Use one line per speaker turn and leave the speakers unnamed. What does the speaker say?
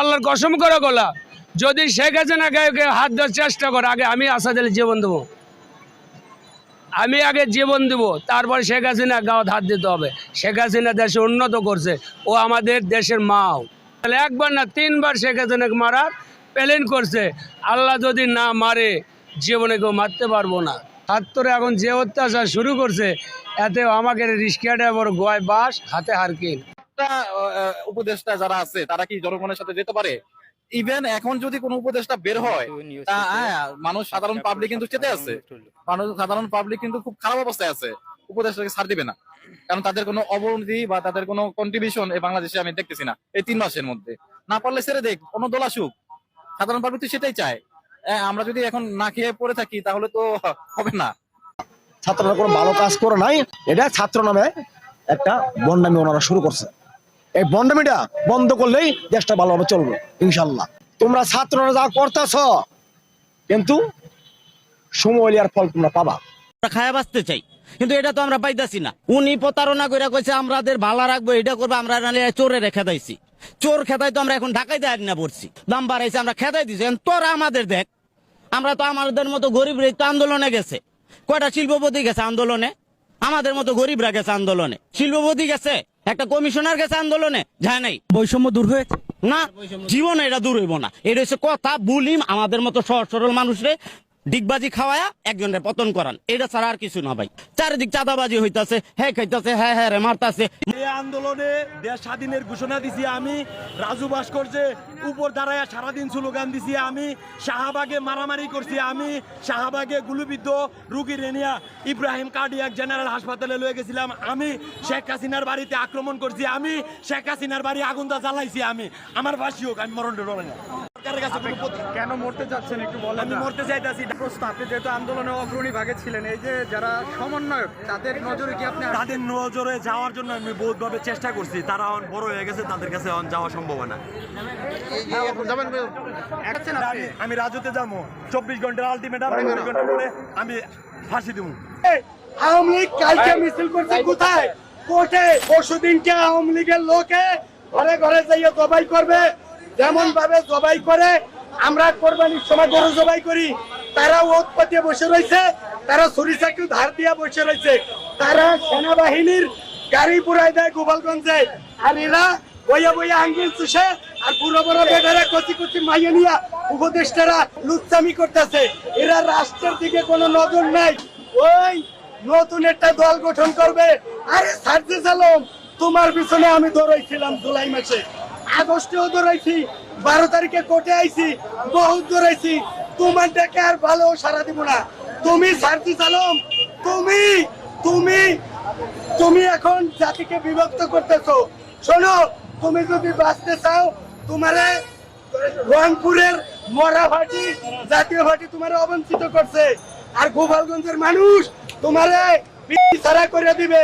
আল্লাহর কসম করে গলা। যদি শেখ হাসিনা গায়ে হাত দেওয়ার চেষ্টা করে, আগে আমি আসাদ আলী জীবন দেবো। আমি আগে জীবন দেবো, তারপর শেখ হাসিনা গাঁত হাত দিতে হবে। শেখ হাসিনা দেশে উন্নত করছে, ও আমাদের দেশের মাও। তাহলে একবার না তিনবার শেখ হাসিনাকে মারার প্ল্যান করছে। আল্লাহ যদি না মারে, জীবনে কেউ মারতে পারব না। ছাত্ররা এখন যে অত্যাচার শুরু করছে এতে আমাকে রিস্কা ড্রাইভার গোয়ায় বাস, হাতে হারকিন।
একটা উপদেষ্টা যারা আছে তারা কি জনগণের সাথে যেতে পারে? ইভেন এখন যদি কোনো উপদেষ্টা বের হয় তা হ্যাঁ, মানুষ সাধারণ পাবলিক কিন্তু চেতে আছে। মানুষ সাধারণ পাবলিক কিন্তু খুব খারাপ অবস্থায় আছে। উপদেষ্টাকে ছাড় দিবে না। কারণ তাদের কোনো অবনতি বা তাদের কোনো কন্ট্রিবিউশন এই বাংলাদেশে আমি দেখতেছি না এই তিন মাসের মধ্যে। না পারলে ছেড়ে দেখ কোনো দোলা সুখ সাধারণ পাবলিক তো সেটাই চায়। আমরা যদি এখন না খেয়ে পড়ে থাকি তাহলে তো হবে না।
ছাত্ররা কোনো ভালো কাজ করে নাই এটা ছাত্র নামে একটা বন্ডামি ওনারা শুরু করছে। এই বন্ডামিটা বন্ধ করলেই দেশটা ভালোভাবে চলবে, ইনশাল্লাহ। তোমরা ছাত্ররা যা করতেছ, কিন্তু সময় আর ফল তোমরা পাবা।
খায়া বাঁচতে চাই, কিন্তু এটা তো আমরা পাইতাছি না। উনি প্রতারণা করে কইছে আমাদের ভালো রাখব, এটা করব। আমরা চোরে রেখে দাইছি চোর খেতাই তো আমরা এখন ঢাকাই দেয় না পড়ছি। দাম বাড়াইছে, আমরা খেতাই দিছি। তোরা আমাদের দেখ, আমরা তো আমাদের মতো গরিব আন্দোলনে গেছে। কয়টা শিল্পপতি গেছে আন্দোলনে? আমাদের মতো গরিবরা গেছে আন্দোলনে। শিল্পপতি গেছে একটা কমিশনার গেছে আন্দোলনে যায় নাই।
বৈষম্য দূর হয়েছে?
না জীবনে এটা দূর হইব না। এটা হচ্ছে কথা বুলিম আমাদের মতো সহজ সরল মানুষরে ডিগবাজি খাওয়ায়া একজনের পতন করান। এটা ছাড়া আর কিছু না ভাই। চারিদিক চাঁদাবাজি হইতাছে হ্যাঁ খাইতাছে হ্যাঁ হ্যাঁ রে মারতাছে।
এই আন্দোলনে দেশ স্বাধীনের ঘোষণা দিছি আমি, রাজু ভাস্কর্যে উপর দাঁড়ায় সারাদিন স্লোগান দিছি আমি, শাহবাগে মারামারি করছি আমি, শাহবাগে গুলিবিদ্ধ রুগী রেনিয়া ইব্রাহিম কার্ডিয়াক জেনারেল হাসপাতালে লয়ে গেছিলাম আমি, শেখ হাসিনার বাড়িতে আক্রমণ করছি আমি, শেখ হাসিনার বাড়ি আগুনটা জ্বালাইছি আমি। আমার হোক, আমি মরণ কাছে কোনো প্রতি-
কেন মরতে চাচ্ছেন একটু বলেন
আমি মরতে চাইতাছি।
প্রশ্ন আপনি যেহেতু আন্দোলনে অগ্রণী ভাগে ছিলেন এই যে যারা সমন্বয়ক তাদের নজরে কি আপনি
তাদের নজরে যাওয়ার জন্য আমি বহুতভাবে চেষ্টা করছি। তারা এখন বড় হয়ে গেছে তাদের কাছে এখন যাওয়া সম্ভব না।
আসছেন আপনি?
আমি- আমি রাজুতে যাব। চব্বিশ ঘণ্টার আলটিমেটাম চব্বিশ ঘণ্টা পরে আমি ফাঁসি দেবো।
আওয়ামী লীগ কালকে মিছিল করছে কোথায়? কোর্টে। পরশু দিনকে আওয়ামী লীগের লোকে ঘরে ঘরে যাইয়ে জবাই করবে। যেমন ভাবে জবাই করে, আমরা কোরবানির সময় গরু জবাই করি তারা ওত পাতিয়ে বসে রয়েছে, তারা ছুরি চাকরি ধার দিয়ে বসে রয়েছে। তারা সেনাবাহিনীর গাড়ি পুরাই দেয় গোপালগঞ্জে, আর এরা বইয়া বইয়া আঙ্গুল চুষে, আর বেটারা কচি কচি মাইয়ে নিয়া উপদেষ্টারা করতেছে। এরা রাষ্ট্রের দিকে কোনো নজর নাই। ওই নতুন একটা দল গঠন করবে। আরে সার্জিস তোমার পিছনে আমি দৌড়াইছিলাম জুলাই মাসে। আগস্টেও দৌড়াইছি, বারো তারিখে কোর্টে আইছি, বহুত দৌড়াইছি। তোমার ডেকে আর ভালো সারা দিব না। তুমি সার্জিস আলম তুমি তুমি তুমি এখন জাতিকে বিভক্ত করতেছো। শোনো, তুমি যদি বাঁচতে চাও, তোমারে রংপুরের মরা ভাটি, জাতীয় ভাটি তোমারে অবঞ্চিত করছে। আর গোপালগঞ্জের মানুষ তোমারে ছাড়া করে দিবে।